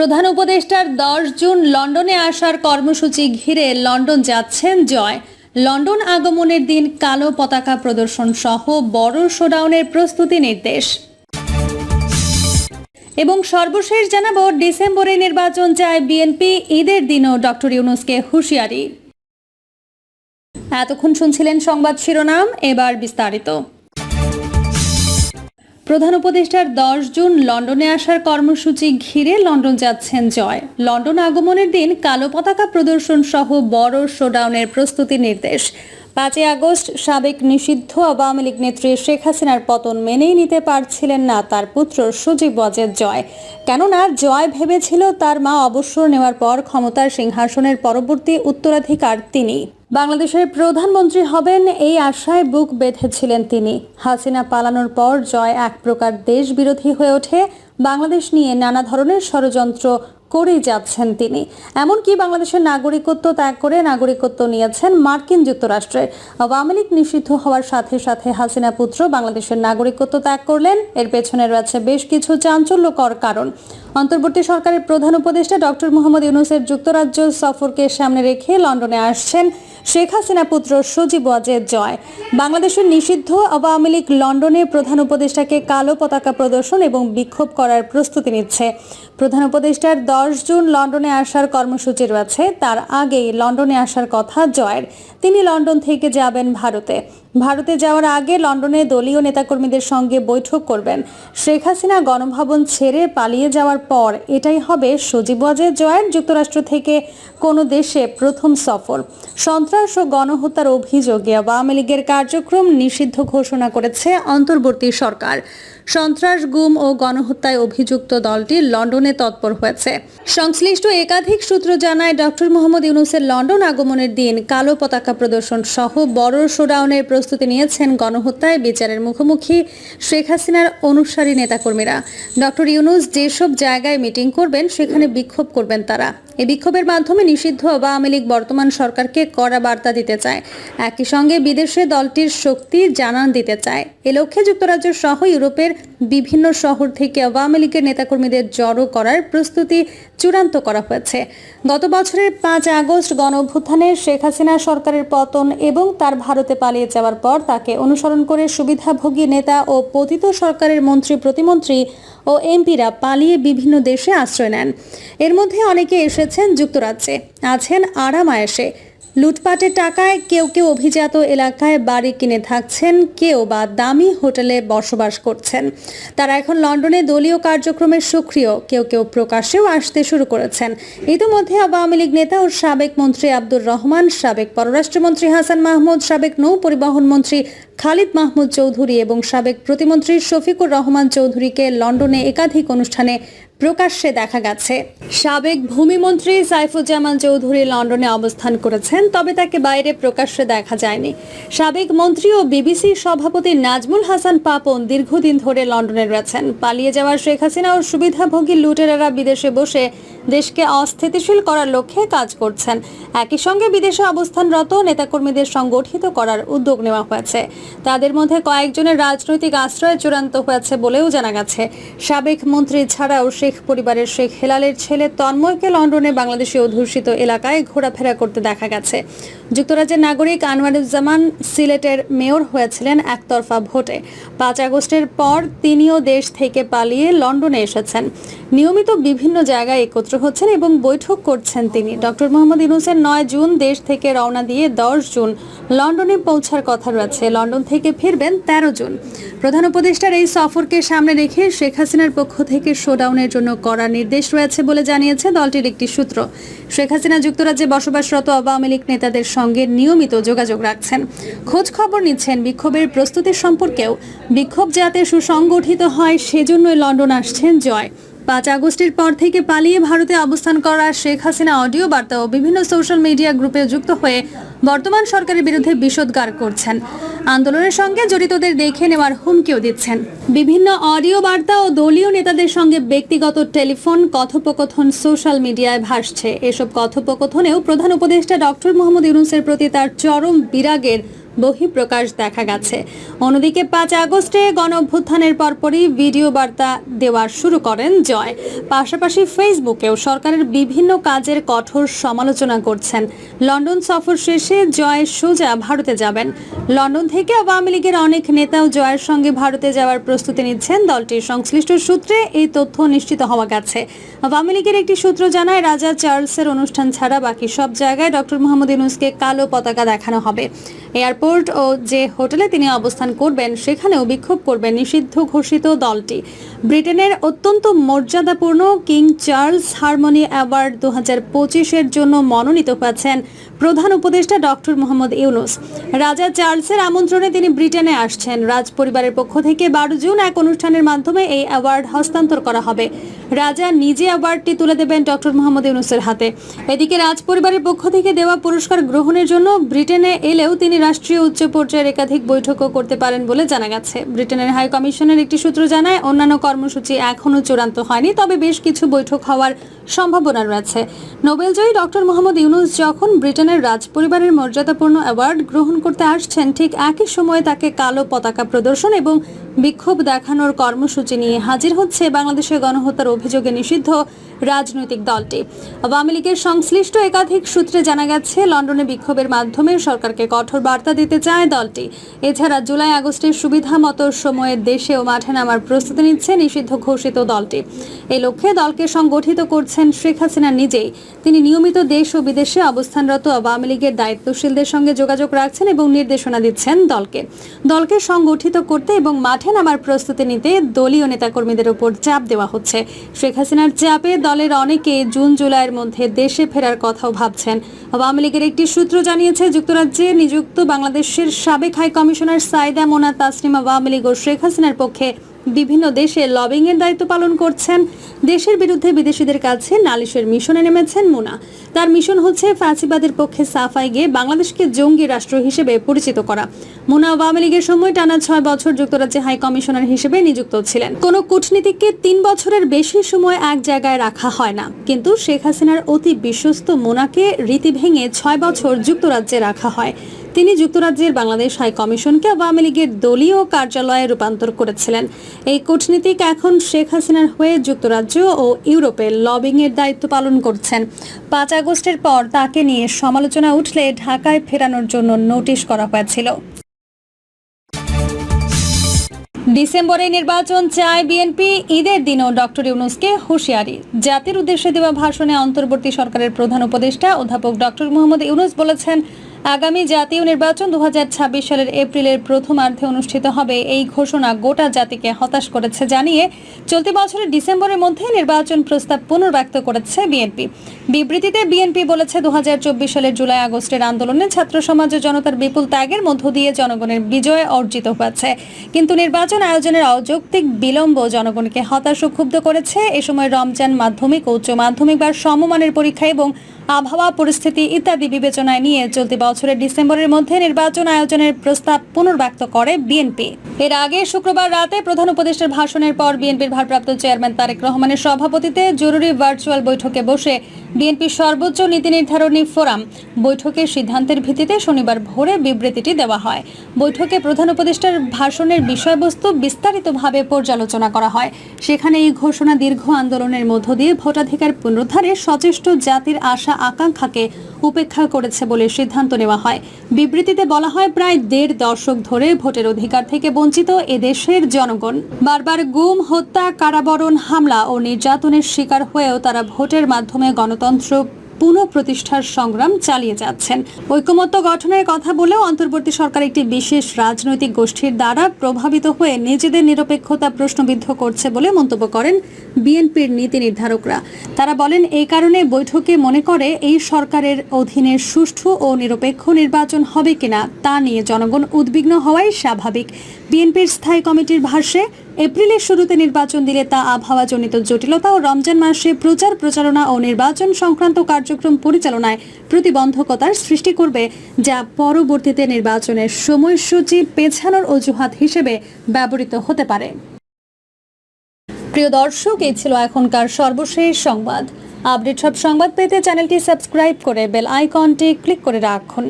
প্রধান উপদেষ্টার দশ জুন লন্ডনে আসার কর্মসূচি ঘিরে লন্ডন যাচ্ছেন জয়। লন্ডন আগমনের দিন কালো পতাকা প্রদর্শন সহ বড় শোডাউনের প্রস্তুতি নির্দেশ। এবং সর্বশেষ জানাব, ডিসেম্বরে নির্বাচন চায় বিএনপি, ঈদের দিনও ডক্টর ইউনুসকে হুঁশিয়ারি। এতক্ষণ শুনছিলেন সংবাদ শিরোনাম, এবার বিস্তারিত। প্রধান উপদেষ্টার দশ জুন লন্ডনে আসার কর্মসূচি ঘিরে লন্ডন যাচ্ছেন জয়। লন্ডন আগমনের দিন কালো পতাকা প্রদর্শন সহ বড় শোডাউনের প্রস্তুতি নির্দেশ। পাঁচই আগস্ট সাবেক নিষিদ্ধ আওয়ামী লীগ নেত্রী শেখ হাসিনার পতন মেনেই নিতে পারছিলেন না তার পুত্র সজীব ওয়াজেদ জয়। কেননা জয় ভেবেছিল তার মা অবসর নেওয়ার পর ক্ষমতার সিংহাসনের পরবর্তী উত্তরাধিকার তিনি। বাংলাদেশের প্রধানমন্ত্রী হবেন এই আশায় বুক বেঁধেছিলেন তিনি। হাসিনা পালানোর পর জয় এক প্রকার দেশ বিরোধী হয়ে ওঠে। বাংলাদেশ নিয়ে নানা ধরনের ষড়যন্ত্র করেই যাচ্ছেন তিনি। এমনকি বাংলাদেশের নাগরিকত্ব ত্যাগ করে নাগরিকত্ব নিয়েছেন মার্কিন যুক্তরাষ্ট্রের। আওয়ামী লীগ নিষিদ্ধ হওয়ার সাথে সাথে হাসিনা পুত্র বাংলাদেশের নাগরিকত্ব ত্যাগ করলেন। এর পেছনে রয়েছে বেশ কিছু চাঞ্চল্যকর কারণ। অন্তর্বর্তী সরকারের প্রধান উপদেষ্টা ডক্টর মোহাম্মদ ইউনুসের যুক্তরাজ্য সফরকে সামনে রেখে লন্ডনে আসছেন শেখ হাসিনা পুত্র সজীব ওয়াজেদ জয়। বাংলাদেশের নিষিদ্ধ আওয়ামী লীগ লন্ডনে প্রধান উপদেষ্টাকে কালো পতাকা প্রদর্শন এবং বিক্ষোভ করার প্রস্তুতি নিচ্ছে। প্রধান উপদেষ্টার দশ জুন লন্ডনে আসার কর্মসূচি রয়েছে। তার আগেই লন্ডনে আসার কথা জয়ের। তিনি লন্ডন থেকে যাবেন ভারতে। ভারতে যাওয়ার আগে লন্ডনে দলীয় নেতাকর্মীদের সঙ্গে বৈঠক করবেন। শেখ হাসিনা গণভবন ছেড়ে পালিয়ে যাওয়ার পর এটাই হবে সজীব ওয়াজেদ জয়ের যুক্তরাষ্ট্র থেকে কোনো দেশে প্রথম সফর। সন্ত্রাস ও গণহত্যার অভিযোগে আওয়ামী লীগের কার্যক্রম নিষিদ্ধ ঘোষণা করেছে অন্তর্বর্তী সরকার। সন্ত্রাস, গুম ও গণহত্যায় অভিযুক্ত দলটি লন্ডনে তৎপর হয়েছে। সংশ্লিষ্ট একাধিক সূত্র জানায়, ডক্টর মোহাম্মদ ইউনুসের লন্ডন আগমনের দিন কালো পতাকা প্রদর্শন সহ বড় শোডাউনের প্রস্তুতি নিয়েছেন গণহত্যায় বিচারের মুখোমুখি শেখ হাসিনার অনুসারী নেতাকর্মীরা। ডক্টর ইউনুস যেসব জায়গায় মিটিং করবেন, সেখানে বিক্ষোভ করবেন তারা। এই বিক্ষোভের মাধ্যমে নিষিদ্ধ আওয়ামী লীগ বর্তমান সরকারকে কড়া বার্তা দিতে চায়। একই সঙ্গে বিদেশে দলটির শক্তি জানান দিতে চায়। এ লক্ষ্যে যুক্তরাজ্য সহ ইউরোপের বিভিন্ন শহর থেকে আওয়ামী লীগের নেতাকর্মীদের জড়ো করার প্রস্তুতি চূড়ান্ত করা হয়েছে। গত বছরের পাঁচ আগস্ট গণ অভ্যুত্থানে শেখ হাসিনা সরকারের পতন এবং তার ভারতে পালিয়ে যাওয়ার পর তাকে অনুসরণ করে সুবিধাভোগী নেতা ও পতিত সরকারের মন্ত্রী প্রতিমন্ত্রী ও এমপিরা পালিয়ে বিভিন্ন দেশে আশ্রয় নেন। এর মধ্যে অনেকে এসেছেন যুক্তরাজ্যে, আছেন আরাম আয়েসে লুটপাটের টাকায় কেউ কেউ অভিজাত এলাকায় বাড়ি কিনে থাকছেন, কেউ বা দামি হোটেলে বসবাস করছেন। তারা এখন লন্ডনে দলীয় কার্যক্রমে সক্রিয়, কেউ কেউ প্রকাশ্যেও আসতে শুরু করেছেন। ইতিমধ্যে আওয়ামী লীগ নেতা ও সাবেক মন্ত্রী আব্দুর রহমান, সাবেক পররাষ্ট্রমন্ত্রী হাসান মাহমুদ, সাবেক নৌ পরিবহন মন্ত্রী খালিদ মাহমুদ চৌধুরী এবং সাবেক প্রতিমন্ত্রী শফিকুর রহমান চৌধুরীকে লন্ডনে একাধিক অনুষ্ঠানে প্রকাশ্যে দেখা গেছে। সাবেক ভূমিমন্ত্রী সাইফুজ্জামান চৌধুরী লন্ডনে অবস্থান করেছেন, তবে তাকে বাইরে প্রকাশ্যে দেখা যায়নি। সাবেক মন্ত্রী ও বিবিসির সভাপতি নাজমুল হাসান পাপন দীর্ঘদিন ধরে লন্ডনে রয়েছেন। পালিয়ে যাওয়ার শেখ হাসিনা ও সুবিধাভোগী লুটেরারা বিদেশে বসে দেশকে অস্থিতিশীল করার লক্ষ্যে কাজ করছেন। একই সঙ্গে বিদেশে অবস্থানরত নেতাকর্মীদের সংগঠিত করার উদ্যোগ নেওয়া হয়েছে। তাদের মধ্যে কয়েকজনের রাজনৈতিক আশ্রয় চূড়ান্ত হয়েছে বলেও জানা গেছে। সাবেক মন্ত্রী ছাড়াও শেখ পরিবারের শেখ হেলালের ছেলে তন্ময়কে লন্ডনে বাংলাদেশি অধ্যুষিত এলাকায় ঘোরাফেরা করতে দেখা গেছে। যুক্তরাজ্যের নাগরিক আনোয়ারুজ্জামান সিলেটের মেয়র হয়েছিলেন একতরফা ভোটে। পাঁচ আগস্টের পর তিনিও দেশ থেকে পালিয়ে লন্ডনে এসেছেন। নিয়মিত বিভিন্ন জায়গায় একত্র হচ্ছেন এবং বৈঠক করছেন তিনি। ডক্টর মোহাম্মদ ইউনুসের নয় জুন দেশ থেকে রওনা দিয়ে দশ জুন লন্ডনে পৌঁছার কথা রয়েছে। লন্ডন থেকে ফিরবেন তেরো জুন। প্রধান উপদেষ্টার এই সফরকে সামনে রেখে শেখ হাসিনার পক্ষ থেকে শোডাউনের জন্য কড়া নির্দেশ রয়েছে বলে জানিয়েছে দলটির একটি সূত্র। শেখ হাসিনা যুক্তরাজ্যে বসবাসরত আওয়ামী লীগ নেতাদের সঙ্গে নিয়মিত যোগাযোগ রাখছেন। খোঁজ খবর নিচ্ছেন বিক্ষোভের প্রস্তুতি সম্পর্কেও। বিক্ষোভ যাতে সুসংগঠিত হয়, সেজন্যই লন্ডন আসছেন জয়। পাঁচ আগস্টের পর থেকে পালিয়ে ভারতে অবস্থান করা শেখ হাসিনা অডিও বার্তা ও বিভিন্ন সোশ্যাল মিডিয়া গ্রুপে যুক্ত হয়ে বর্তমান সরকারের বিরুদ্ধে বিষোদ্গার করছেন। আন্দোলনের সঙ্গে জড়িতদের দেখে নেওয়ার হুমকিও দিচ্ছেন। বিভিন্ন অডিও বার্তা ও দলীয় নেতাদের সঙ্গে ব্যক্তিগত টেলিফোন, কথোপকথন, সোশ্যাল মিডিয়ায় ভাসছে। এসব কথোপকথনেও প্রধান উপদেষ্টা ডক্টর মোহাম্মদ ইউনুসের প্রতি তার চরম বিরাগের বহিঃপ্রকাশ দেখা গেছে। অন্যদিকে পাঁচ আগস্টে গণ অভ্যুত্থানের পরপরই ভিডিও বার্তা দেওয়া শুরু করেন জয়। পাশাপাশি ফেসবুকেও সরকারের বিভিন্ন কাজের কঠোর সমালোচনা করছেন। লন্ডন সফর শেষে জয় সোজা ভারতে যাবেন। লন্ডন থেকে আওয়ামী লীগের অনেক নেতাও জয়ের সঙ্গে ভারতে যাওয়ার প্রস্তুতি নিচ্ছেন। দলটির সংশ্লিষ্ট সূত্রে এই তথ্য নিশ্চিত হওয়া গেছে। আওয়ামী লীগের একটি সূত্র জানায়, রাজা চার্লসের অনুষ্ঠান ছাড়া বাকি সব জায়গায় ডক্টর মোহাম্মদ ইউনুসকে কালো পতাকা দেখানো হবে। এয়ারপোর্ট ও যে হোটেলে তিনি অবস্থান করবেন, সেখানেও বিক্ষোভ করবে নিষিদ্ধ ঘোষিত দলটি। ব্রিটেনের অত্যন্ত মর্যাদাপূর্ণ কিং চার্লস হারমোনি অ্যাওয়ার্ড দু হাজার পঁচিশের জন্য মনোনীত হয়েছেন প্রধান উপদেষ্টা ডক্টর মোহাম্মদ ইউনুস। রাজা চার্লসের আমন্ত্রণে তিনি ব্রিটেনে আসছেন। রাজ পরিবারের পক্ষ থেকে বারো জুন এক অনুষ্ঠানের মাধ্যমে এই অ্যাওয়ার্ড হস্তান্তর করা হবে। রাজা নিজে অ্যাওয়ার্ডটি তুলে দেবেন ডক্টর মোহাম্মদ ইউনুসের হাতে। এদিকে রাজ পরিবারের পক্ষ থেকে দেওয়া পুরস্কার গ্রহণের জন্য ব্রিটেনে এলেও তিনি রাষ্ট্রীয় উচ্চ পর্যায়ের একাধিক বৈঠকও করতে পারেন বলে জানা গেছে। ব্রিটেনের হাই কমিশনের একটি সূত্র জানায়, অন্যান্য কর্মসূচি এখনও চূড়ান্ত হয়নি, তবে বেশ কিছু বৈঠক হওয়ার সম্ভাবনা রয়েছে। নোবেলজয়ী ডক্টর মোহাম্মদ ইউনুস যখন ব্রিটেনের রাজ পরিবারের মর্যাদাপূর্ণ অ্যাওয়ার্ড গ্রহণ করতে আসছেন ঠিক একই সময়ে তাকে কালো পতাকা প্রদর্শন এবং বিক্ষোভ দেখানোর কর্মসূচি নিয়ে হাজির হচ্ছে বাংলাদেশের গণহত্যার অভিযোগে নিষিদ্ধ রাজনৈতিক দলটি। আওয়ামী লীগের সংশ্লিষ্ট একাধিক সূত্রে জানা গেছে, লন্ডনে বিক্ষোভের মাধ্যমে সরকারকে কঠোর বার্তা দিতে চায় দলটি। এছাড়া জুলাই আগস্টের সুবিধা মতো সময়ে দেশে ও মাঠে নামার প্রস্তুতি নিচ্ছে নিষিদ্ধ ঘোষিত দলটি। এ লক্ষ্যে দলকে সংগঠিত করছেন শেখ হাসিনা নিজেই। তিনি নিয়মিত দেশ ও বিদেশে অবস্থানরত আওয়ামী লীগের দায়িত্বশীলদের সঙ্গে যোগাযোগ রাখছেন এবং নির্দেশনা দিচ্ছেন দলকে। দলকে সংগঠিত করতে এবং মাঠে নামার প্রস্তুতি নিতে দলীয় নেতাকর্মীদের উপর চাপ দেওয়া হচ্ছে। শেখ হাসিনার চাপে দলের অনেকে জুন জুলাইয়ের মধ্যে দেশে ফেরার কথাও ভাবছেন। আওয়ামী লীগের একটি সূত্র জানিয়েছে, যুক্তরাজ্যে নিযুক্ত বাংলাদেশের সাবেক হাই কমিশনার সাইদা মোনা তাসনিম আওয়ামী লীগ ও শেখ হাসিনার পক্ষে বিভিন্ন দেশে লবিং এর দায়িত্ব পালন করছেন। দেশের বিরুদ্ধে বিদেশিদের কাছে নালিশের মিশনে নেমেছেন মুনা। তার মিশন হচ্ছে ফ্যাসিবাদের পক্ষে সাফাই গিয়ে বাংলাদেশকে জঙ্গি রাষ্ট্র হিসেবে পরিচিত করা। মুনা আওয়ামী লীগের সময় টানা ছয় বছর যুক্তরাজ্যে হাই কমিশনার হিসেবে নিযুক্ত ছিলেন। কোন কূটনীতিককে তিন বছরের বেশি সময় এক জায়গায় রাখা হয় না। কিন্তু শেখ হাসিনার অতি বিশ্বস্ত মোনাকে রীতি ভেঙে ছয় বছর যুক্তরাজ্যে রাখা হয়। তিনি যুক্তরাজ্যের বাংলাদেশ হাই কমিশনকে আওয়ামী লীগের দলীয় কার্যালয়ে রূপান্তর করেছিলেন। এই কূটনীতিক এখন শেখ হাসিনার হয়ে যুক্তরাজ্য ও ইউরোপে লবিং এর দায়িত্ব পালন করছেন। পাঁচ আগস্টের পর তাকে নিয়ে সমালোচনা উঠলে ঢাকায় ফেরানোর জন্য নোটিশ করা হয়েছিল। ডিসেম্বরে নির্বাচন চায় বিএনপি। ঈদের দিনও ডক্টর ইউনুসকে হুঁশিয়ারি। জাতির উদ্দেশ্যে দেওয়া ভাষণে অন্তর্বর্তী সরকারের প্রধান উপদেষ্টা অধ্যাপক ডক্টর মোহাম্মদ ইউনুস বলেছেন আগামী জাতীয় নির্বাচন দু হাজার ছাব্বিশ সালের এপ্রিলের প্রথমার্ধে অনুষ্ঠিত হবে। এই ঘোষণা গোটা জাতিকে হতাশ করেছে জানিয়ে চলতি বছরের ডিসেম্বরের মধ্যে নির্বাচন প্রস্তাব পুনর্ব্যক্ত করেছে বিএনপি। বিবৃতিতে বিএনপি বলেছে দু সালের জুলাই আগস্টের আন্দোলনে ছাত্র সমাজ ও জনতার বিপুল ত্যাগের মধ্য দিয়ে জনগণের বিজয় অর্জিত হয়েছে। কিন্তু নির্বাচন আয়োজনের অযৌক্তিক বিলম্ব জনগণকে হতাশ ও ক্ষুব্ধ করেছে। এ সময় রমজান মাধ্যমিক উচ্চ মাধ্যমিক বা সমমানের পরীক্ষা এবং আবহাওয়া, পরিস্থিতি ইত্যাদি বিবেচনায় নিয়ে চলতি বছরের ডিসেম্বরের মধ্যে নির্বাচন আয়োজনের প্রস্তাব পুনর্ব্যক্ত করে বিএনপি। এর আগে শুক্রবার রাতে প্রধান উপদেষ্টার ভাষণের পর বিএনপির ভারপ্রাপ্ত চেয়ারম্যান তারেক রহমানের সভাপতিতে জরুরি ভার্চুয়াল বৈঠকে বসে বিএনপির সর্বোচ্চ নীতি নির্ধারণী ফোরাম। বৈঠকের সিদ্ধান্তের ভিত্তিতে শনিবার ভোরে বিবৃতিটি দেওয়া হয়। বৈঠকে প্রধান উপদেষ্টার ভাষণের বিষয়বস্তু বিস্তারিতভাবে পর্যালোচনা করা হয়। সেখানে এই ঘোষণা দীর্ঘ আন্দোলনের মধ্য দিয়ে ভোটাধিকার পুনরুদ্ধারে সচেষ্ট জাতির আশা আকাঙ্ক্ষাকে উপেক্ষা করেছে বলে সিদ্ধান্ত নেওয়া হয়। বিবৃতিতে বলা হয়, প্রায় দেড় দশক ধরে ভোটের অধিকার থেকে বঞ্চিত এদেশের জনগণ। বারবার গুম, হত্যা, কারাবরণ, হামলা ও নির্যাতনের শিকার হয়েও তারা ভোটের মাধ্যমে গণতন্ত্র পুনঃপ্রতিষ্ঠার সংগ্রাম চালিয়ে যাচ্ছেন। ঐকমত্য গঠনের কথা বলেও অন্তর্বর্তী সরকার একটি বিশেষ রাজনৈতিক গোষ্ঠীর দ্বারা প্রভাবিত হয়ে নিজেদের নিরপেক্ষতা প্রশ্নবিদ্ধ করছে বলে মন্তব্য করেন বিএনপির নীতি নির্ধারকরা। তারা বলেন, এই কারণে বৈঠকে মনে করে এই সরকারের অধীনে সুষ্ঠু ও নিরপেক্ষ নির্বাচন হবে কিনা তা নিয়ে জনগণ উদ্বিগ্ন হওয়াই স্বাভাবিক। বিএনপির স্থায়ী কমিটির ভাষ্যে এপ্রিলের শুরুতে নির্বাচন দিলে তা আবহাওয়াজনিত জটিলতা ও রমজান মাসে প্রচার, প্রচারণা ও নির্বাচন সংক্রান্ত কার্যক্রম পরিচালনায় প্রতিবন্ধকতার সৃষ্টি করবে, যা পরবর্তীতে নির্বাচনের সময়সূচি পেছানোর অজুহাত হিসেবে ব্যবহৃত হতে পারে। প্রিয় দর্শক, এই ছিল এখনকার সর্বশেষ সংবাদ। আপডেট সব সংবাদ পেতে চ্যানেলটি সাবস্ক্রাইব করে বেল আইকনটি ক্লিক করে রাখুন।